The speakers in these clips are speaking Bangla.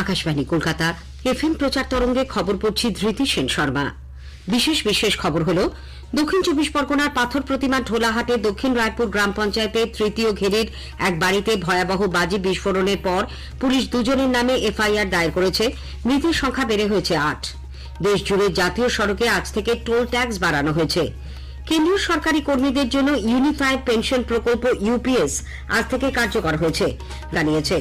আকাশবাণী, কলকাতা এফএম প্রচার তরঙ্গে খবর পড়ছি ধৃতি সেন শর্মা। বিশেষ বিশেষ খবর হল, দক্ষিণ চব্বিশ পরগনার পাথর প্রতিমা ঢোলাহাটে দক্ষিণ রায়পুর গ্রাম পঞ্চায়েতের তৃতীয় ঘেরির এক বাড়িতে ভয়াবহ বাজি বিস্ফোরণের পর পুলিশ দুজনের নামে এফআইআর দায়ের করেছে। মৃতের সংখ্যা বেড়ে হয়েছে আট। দেশ জুড়ে জাতীয় সড়কে আজ থেকে টোল ট্যাক্স বাড়ানো হয়েছে। কেন্দ্রীয় সরকারি কর্মীদের জন্য ইউনিফাইড পেনশন প্রকল্প ইউপিএস আজ থেকে কার্যকর হয়েছে, জানিয়েছে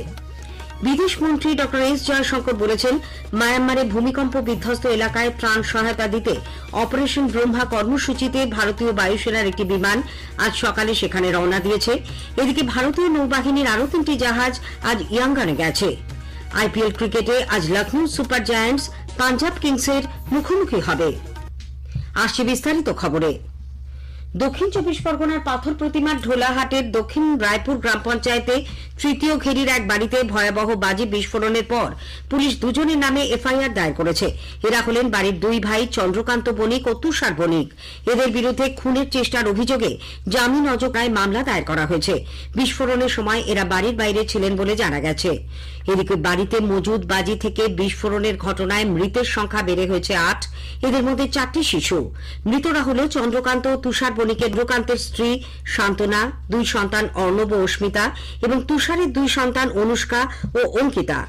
বিদেশ মন্ত্রী ড এস জয়শঙ্কর বলেছেন, মায়ানমারে ভূমিকম্প বিধ্বস্ত এলাকায় ত্রাণ সহায়তা দিতে অপারেশন ব্রহ্মা কর্মসূচিতে ভারতীয় বায়ুসেনার একটি বিমান আজ সকালে সেখানে রওনা দিয়েছে। এদিকে ভারতীয় নৌবাহিনীর আরও তিনটি জাহাজ আজ ইয়াঙ্গানে গেছে। আইপিএল ক্রিকেটে আজ লখনৌ সুপার জায়ান্টস পাঞ্জাব কিংসের মুখোমুখি হবে। আসছে বিস্তারিত খবরে। দক্ষিণ চব্বিশ পরগনার পাথর প্রতিমার ঢোলাহাটের দক্ষিণ রায়পুর গ্রাম পঞ্চায়েতে তৃতীয় ঘেরির এক বাড়িতে ভয়াবহ বাজি বিস্ফোরণের পর পুলিশ দুজনের নামে এফআইআর দায়ের করেছে। এরা হলেন বাড়ির দুই ভাই চন্দ্রকান্ত বণিক ও তুষার বণিক। এদের বিরুদ্ধে খুনের চেষ্টার অভিযোগে জামিন অযোগ্যায় মামলা দায়ের করা হয়েছে। বিস্ফোরণের সময় এরা বাড়ির বাইরে ছিলেন বলে জানা গেছে। এদিকে বাড়িতে মজুদ বাজি থেকে বিস্ফোরণের ঘটনায় মৃতের সংখ্যা বেড়ে হয়েছে আট। এদের মধ্যে চারটি শিশু। মৃতরা হল চন্দ্রকান্ত ও তুষার বণিকের চন্দ্রকান্তের স্ত্রী শান্তনা, দুই সন্তান অর্ণব ও অস্মিতা এবং তুষারের দুই সন্তান অনুষ্কা ও অঙ্কিতা।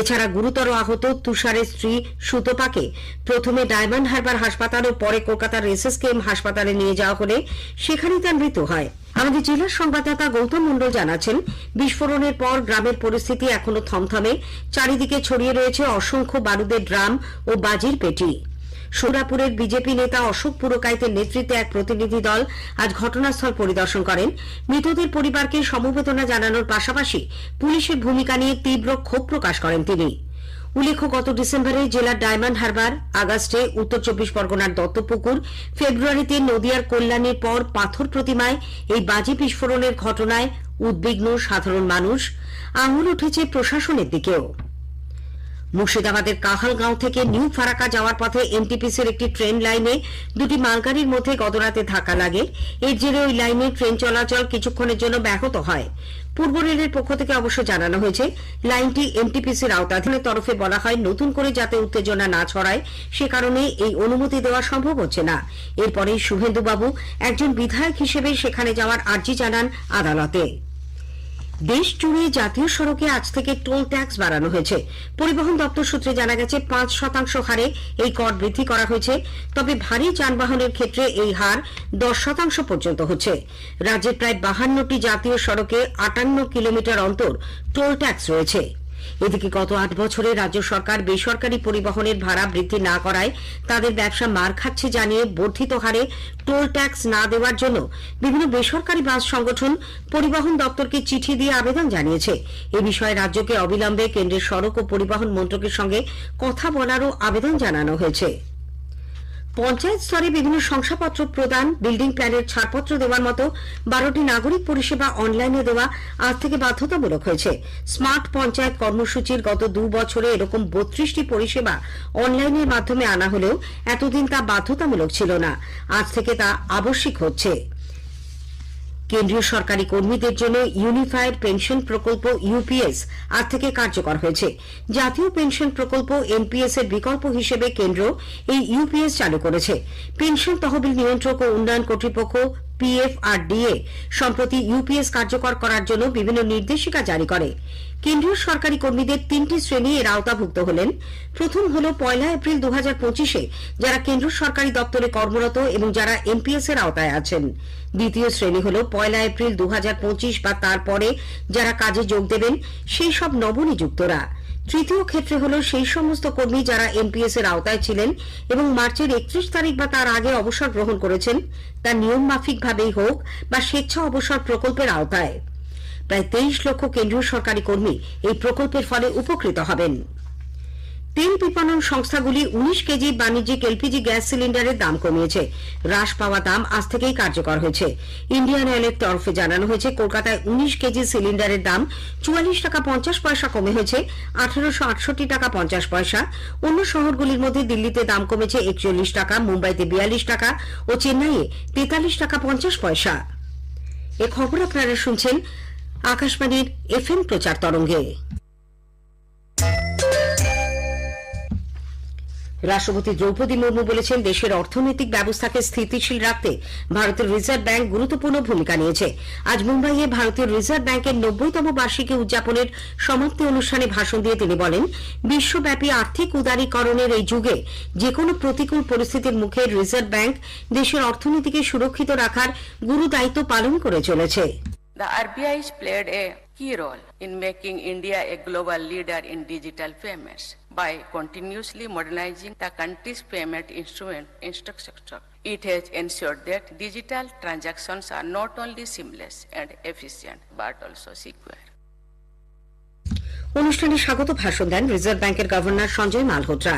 এছাড়া গুরুতর আহত তুষারের স্ত্রী সুতপাকে প্রথমে ডায়মন্ড হারবার হাসপাতাল ও পরে কলকাতার এসএসকেএম হাসপাতালে নিয়ে যাওয়া হলে সেখানেই তার মৃত্যু হয়। আমাদের জেলার সংবাদদাতা গৌতম মণ্ডল জানাচ্ছেন, বিস্ফোরণের পর গ্রামের পরিস্থিতি এখনও থমথমে। চারিদিকে ছড়িয়ে রয়েছে অসংখ্য বারুদের ড্রাম ও বাজির পেটি। সোনাপুরের বিজেপি নেতা অশোক পুরকাইতের নেতৃত্বে এক প্রতিনিধি দল আজ ঘটনাস্থল পরিদর্শন করেন। মৃতদের পরিবারকে সমবেদনা জানানোর পাশাপাশি পুলিশের ভূমিকা নিয়ে তীব্র ক্ষোভ প্রকাশ করেন তিনি। উল্লেখ্য, গত ডিসেম্বরে জেলার ডায়মন্ড হারবার, আগস্টে উত্তর চব্বিশ পরগনার দত্তপুকুর, ফেব্রুয়ারিতে নদিয়ার কল্যাণের পর পাথর প্রতিমায় এই বাজি বিস্ফোরণের ঘটনায় উদ্বিগ্ন সাধারণ মানুষ। আঙুল উঠেছে প্রশাসনের দিকেও। মুর্শিদাবাদের কাহালগাঁও থেকে নিউ ফারাক্কা যাওয়ার পথে এনটিপিসির একটি ট্রেন লাইনে দুটি মালগাড়ির মধ্যে গতরাতে ধাক্কা লাগে। এর জেরে ওই লাইনে ট্রেন চলাচল কিছুক্ষণের জন্য ব্যাহত হয়। পূর্ব রেলের পক্ষ থেকে অবশ্য জানানো হয়েছে, লাইনটি এনটিপিসির আওতাধীনের তরফে বলা হয় নতুন করে যাতে উত্তেজনা না ছড়ায়, সে কারণে এই অনুমতি দেওয়া সম্ভব হচ্ছে না। এরপরে শুভেন্দুবাবু একজন বিধায়ক হিসেবে সেখানে যাওয়ার আর্জি জানান আদালতে। দেশ জুড়ে জাতীয় সড়কে আজ থেকে টোল ট্যাক্স বাড়ানো হয়েছে। পরিবহন দপ্তর সূত্রে জানা গেছে, পাঁচ শতাংশ হারে এই কর বৃদ্ধি করা হয়েছে, তবে ভারী যানবাহনের ক্ষেত্রে এই হার দশ শতাংশ পর্যন্ত হচ্ছে। রাজ্যের প্রায় বাহান্নটি জাতীয় সড়কে আটান্ন কিলোমিটার অন্তর টোল ট্যাক্স রয়েছে। এদিকে গত আট বছরে রাজ্য সরকার বেসরকারি পরিবহনের ভাড়া বৃদ্ধি না করায় তাদের ব্যবসা মার খাচ্ছে জানিয়ে বর্ধিত হারে টোল ট্যাক্স না দেওয়ার জন্য বিভিন্ন বেসরকারি বাস সংগঠন পরিবহন দপ্তরকে চিঠি দিয়ে আবেদন জানিয়েছে। এ বিষয়ে রাজ্যকে অবিলম্বে কেন্দ্রের সড়ক ও পরিবহন মন্ত্রকের সঙ্গে কথা বলারও আবেদন জানানো হয়েছে। পঞ্চায়েত স্তরে বিভিন্ন শংসাপত্র প্রদান, বিল্ডিং প্ল্যানের ছাড়পত্র দেওয়ার মতো বারোটি নাগরিক পরিষেবা অনলাইনে দেওয়া আজ থেকে বাধ্যতামূলক হয়েছে। স্মার্ট পঞ্চায়েত কর্মসূচির গত দু বছরে এরকম বত্রিশটি পরিষেবা অনলাইনের মাধ্যমে আনা হলেও এতদিন তা বাধ্যতামূলক ছিল না। আজ থেকে তা আবশ্যিক হচ্ছে। কেন্দ্রীয় সরকারি কর্মীদের জন্য ইউনিফাইড পেনশন প্রকল্প ইউপিএস আজ থেকে কার্যকর হয়েছে। জাতীয় পেনশন প্রকল্প এনপিএস এর বিকল্প হিসেবে কেন্দ্র এই ইউপিএস চালু করেছে। পেনশন তহবিল নিয়ন্ত্রক ও উন্নয়ন কর্তৃপক্ষ পিএফআরডিএ সম্প্রতি ইউপিএস কার্যকর করার জন্য বিভিন্ন নির্দেশিকা জারি করে। কেন্দ্রীয় সরকারি কর্মীদের তিনটি শ্রেণি এর আওতাভুক্ত হলেন। প্রথম হল পয়লা এপ্রিল দু হাজার পঁচিশে, যারা কেন্দ্র সরকারি দপ্তরে কর্মরত এবং যারা এনপিএস এর আওতায় আছেন। দ্বিতীয় শ্রেণি হল পয়লা এপ্রিল দু হাজার পঁচিশ বা তারপরে যারা কাজে যোগ দেবেন, সেই সব নবনিযুক্তরা। তৃতীয় ক্ষেত্রে হল সেই সমস্ত কর্মী যারা এনপিএস এর আওতায় ছিলেন এবং মার্চের একত্রিশ তারিখ বা তার আগে অবসর গ্রহণ করেছেন, তা নিয়ম মাফিকভাবেই হোক বা স্বেচ্ছা অবসর প্রকল্পের আওতায়। প্রায় তেইশ লক্ষ কেন্দ্রীয় সরকারি কর্মী এই প্রকল্পের ফলে উপকৃত হবেন। তেল বিপণন সংস্থাগুলি উনিশ কেজি বাণিজ্যিক এলপিজি গ্যাস সিলিন্ডারের দাম কমিয়েছে। হ্রাস পাওয়া দাম আজ থেকেই কার্যকর হয়েছে। ইন্ডিয়ান অয়েলের তরফে জানানো হয়েছে, কলকাতায় উনিশ কেজি সিলিন্ডারের দাম চুয়াল্লিশ টাকা পঞ্চাশ পয়সা কমে হয়েছে, আঠারোশো আটষট্টি টাকা পঞ্চাশ পয়সা। অন্য শহরগুলির মধ্যে দিল্লিতে দাম কমেছে একচল্লিশ টাকা, মুম্বাইতে বিয়াল্লিশ টাকা ও চেন্নাইয়ে তেতাল্লিশ টাকা পঞ্চাশ পয়সা। এ খবর আপনারা শুনছেন আকাশবাণীর এফএম প্রচার তরঙ্গে। রাষ্ট্রপতি দ্রৌপদী মুর্মু বলেছেন, দেশের অর্থনৈতিক ব্যবস্থাকে স্থিতিশীল রাখতে ভারতের রিজার্ভ ব্যাংক গুরুত্বপূর্ণ ভূমিকা নিয়েছে। আজ মুম্বাইয়ে ভারতীয় রিজার্ভ ব্যাংকের নব্বইতম বার্ষিকী উদযাপনের সমাপ্তি অনুষ্ঠানে ভাষণ দিয়ে তিনি বলেন, বিশ্বব্যাপী আর্থিক উদারীকরণের এই যুগে যে কোনো প্রতিকূল পরিস্থিতির মুখে রিজার্ভ ব্যাংক দেশের অর্থনীতিকে সুরক্ষিত রাখার গুরু দায়িত্ব পালন করে চলেছে। The RBI has played a key role in making India a global leader in digital payments by continuously modernizing the country's payment instrument infrastructure. It has ensured that digital transactions are not only seamless and efficient but also secure. অনুষ্ঠানে স্বাগত ভাষণ দেন রিজার্ভ ব্যাংকের গভর্নর সঞ্জয় মালহোত্রা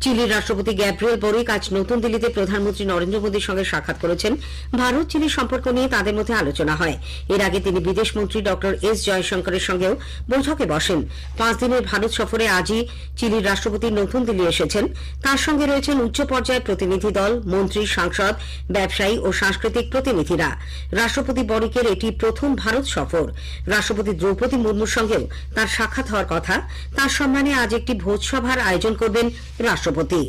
চিলির রাষ্ট্রপতি গ্যাব্রিয়েল বোরিক আজ নতুন দিল্লিতে প্রধানমন্ত্রী নরেন্দ্র মোদীর সঙ্গে সাক্ষাৎ করেছেন। ভারত চিলি সম্পর্ক নিয়ে তাদের মধ্যে আলোচনা হয়। এর আগে তিনি বিদেশমন্ত্রী ড. এস জয়শঙ্করের সঙ্গেও বৈঠকে বসেন। পাঁচ দিনের ভারত সফরে আজই চিলির রাষ্ট্রপতি নতুন দিল্লি এসেছেন। তার সঙ্গে রয়েছেন উচ্চ পর্যায়ের প্রতিনিধি দল, মন্ত্রী, সাংসদ, ব্যবসায়ী ও সাংস্কৃতিক প্রতিনিধিরা। রাষ্ট্রপতি বরিকের এটি প্রথম ভারত সফর। রাষ্ট্রপতি দ্রৌপদী মুর্মুর সঙ্গেও তার সাক্ষাৎ হওয়ার কথা। তার সম্মানে আজ একটি ভোজসভার আয়োজন করবেন রাষ্ট্রপতি।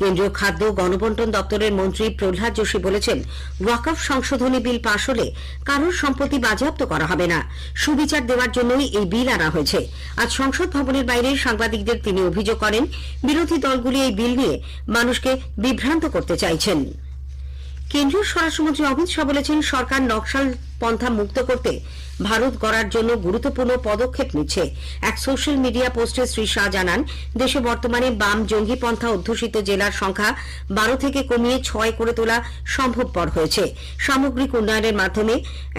কেন্দ্রীয় খাদ্য গণবন্টন দপ্তরের মন্ত্রী প্রহ্লাদ যোশী বলেছেন, ওয়াকফ সংশোধনী বিল পাশ হলে কারোর সম্পত্তি বাজেয়াপ্ত করা হবে না। সুবিচার দেওয়ার জন্যই এই বিল আনা হয়েছে। আজ সংসদ ভবনের বাইরে সাংবাদিকদের তিনি অভিযোগ করেন, বিরোধী দলগুলি এই বিল নিয়ে মানুষকে বিভ্রান্ত করতে চাইছেন। কেন্দ্রীয় স্বরাষ্ট্রমন্ত্রী অমিত শাহ বলেছেন, সরকার নকশাল পন্থা মুক্ত করতে ভারত গড়ার জন্য গুরুত্বপূর্ণ পদক্ষেপ নিচ্ছে। এক সোশ্যাল মিডিয়া পোস্টে শ্রী শাহ জানান, দেশে বর্তমানে বাম জঙ্গি পন্থা অধ্যুষিত জেলার সংখ্যা বারো থেকে কমিয়ে ছয় করে তোলা সম্ভবপর হয়েছে। সামগ্রিক উন্নয়নের মাধ্যমে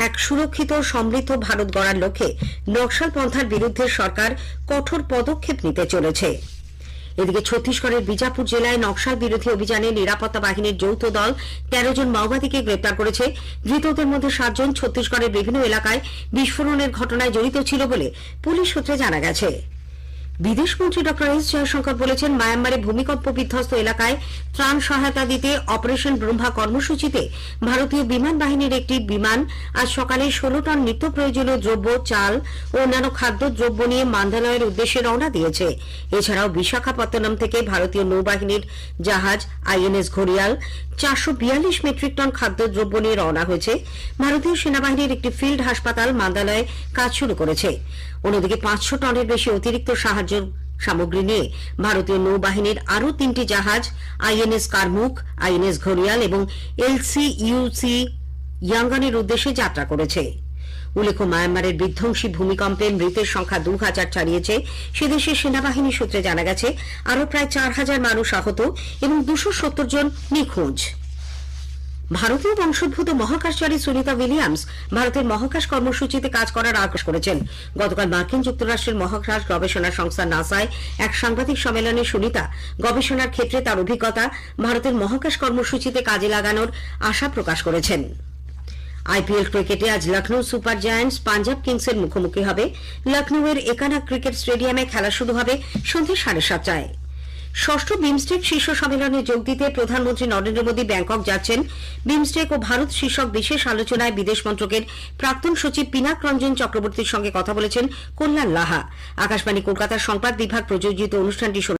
এক সুরক্ষিত, সমৃদ্ধ ভারত গড়ার লক্ষ্যে নকশাল পন্থার বিরুদ্ধে সরকার কঠোর পদক্ষেপ নিতে চলেছে। এদিকে ছত্তিশগড়ের বিজাপুর জেলায় নকশাল বিরোধী অভিযানে নিরাপত্তা বাহিনীর যৌথ দল তেরো জন মাওবাদীকে গ্রেপ্তার করেছে। ধৃতদের মধ্যে সাতজন ছত্তিশগড়ের বিভিন্ন এলাকায় বিস্ফোরণের ঘটনায় জড়িত ছিল বলে পুলিশ সূত্রে জানা গেছে। বিদেশমন্ত্রী ড এস জয়শঙ্কর বলেছেন, মায়ানমারে ভূমিকম্প বিধ্বস্ত এলাকায় ত্রাণ সহায়তা দিতে অপারেশন ব্রহ্মা কর্মসূচিতে ভারতীয় বিমান বাহিনীর একটি বিমান আজ সকালে ষোলো টন নিত্য প্রয়োজনীয় দ্রব্য, চাল ও অন্যান্য খাদ্য দ্রব্য নিয়ে মান্দালয়ের উদ্দেশ্যে রওনা দিয়েছে। এছাড়াও বিশাখাপত্তনম থেকে ভারতীয় নৌবাহিনীর জাহাজ আইএনএস ঘড়িয়াল চারশো বিয়াল্লিশ মেট্রিক টন খাদ্যদ্রব্য নিয়ে রওনা হয়েছে। ভারতীয় সেনাবাহিনীর একটি ফিল্ড হাসপাতাল মান্দালয়ে কাজ শুরু করেছে। অন্যদিকে পাঁচশো টনের বেশি অতিরিক্ত সাহায্য সামগ্রী নিয়ে ভারতীয় নৌবাহিনীর আরও তিনটি জাহাজ, আইএনএস কারমুখ আইএনএস ঘড়িয়াল এবং এলসিইউসি ইয়াঙ্গানের উদ্দেশ্যে যাত্রা করেছে। উল্লেখ্য, মায়ানমারের বিধ্বংসী ভূমিকম্পে মৃতের সংখ্যা দু হাজার ছাড়িয়েছে সেদেশের সেনাবাহিনী সূত্রে জানা গেছে, আরও প্রায় চার হাজার মানুষ আহত এবং দুশো সত্তর জন নিখোঁজ। ভারতীয় বংশোদ্ভূত মহাকাশচারী সুনিতা উইলিয়ামস ভারতের মহাকাশ কর্মসূচিতে কাজ করার আকাশ করেছেন। গতকাল মার্কিন যুক্তরাষ্ট্রের মহাকাশ গবেষণা সংস্থা নাসায় এক সাংবাদিক সম্মেলনে সুনিতা গবেষণার ক্ষেত্রে তার অভিজ্ঞতা ভারতের মহাকাশ কর্মসূচিতে কাজে লাগানোর আশা প্রকাশ করেছেন। আইপিএল ক্রিকেটে আজ লখনৌ সুপার জায়ান্টস পাঞ্জাব কিংসের মুখোমুখি হবে। লখনৌয়ের একানা ক্রিকেট স্টেডিয়ামে খেলা শুরু হবে সন্ধ্যে সাড়ে সাতটায়। ষষ্ঠ বিমস্টেক শীর্ষ সম্মেলনে যোগ দিতে প্রধানমন্ত্রী নরেন্দ্র মোদী ব্যাংকক যাচ্ছেন। বিমস্টেক ও ভারত শীর্ষক বিশেষ আলোচনায় বিদেশ মন্ত্রকের প্রাক্তন সচিব পিনাক রঞ্জন চক্রবর্তীর সঙ্গে কথা বলেছেন কল্যাণ লাহা। আকাশবাণী কলকাতার সংবাদ বিভাগ প্রযোজিত অনুষ্ঠানটি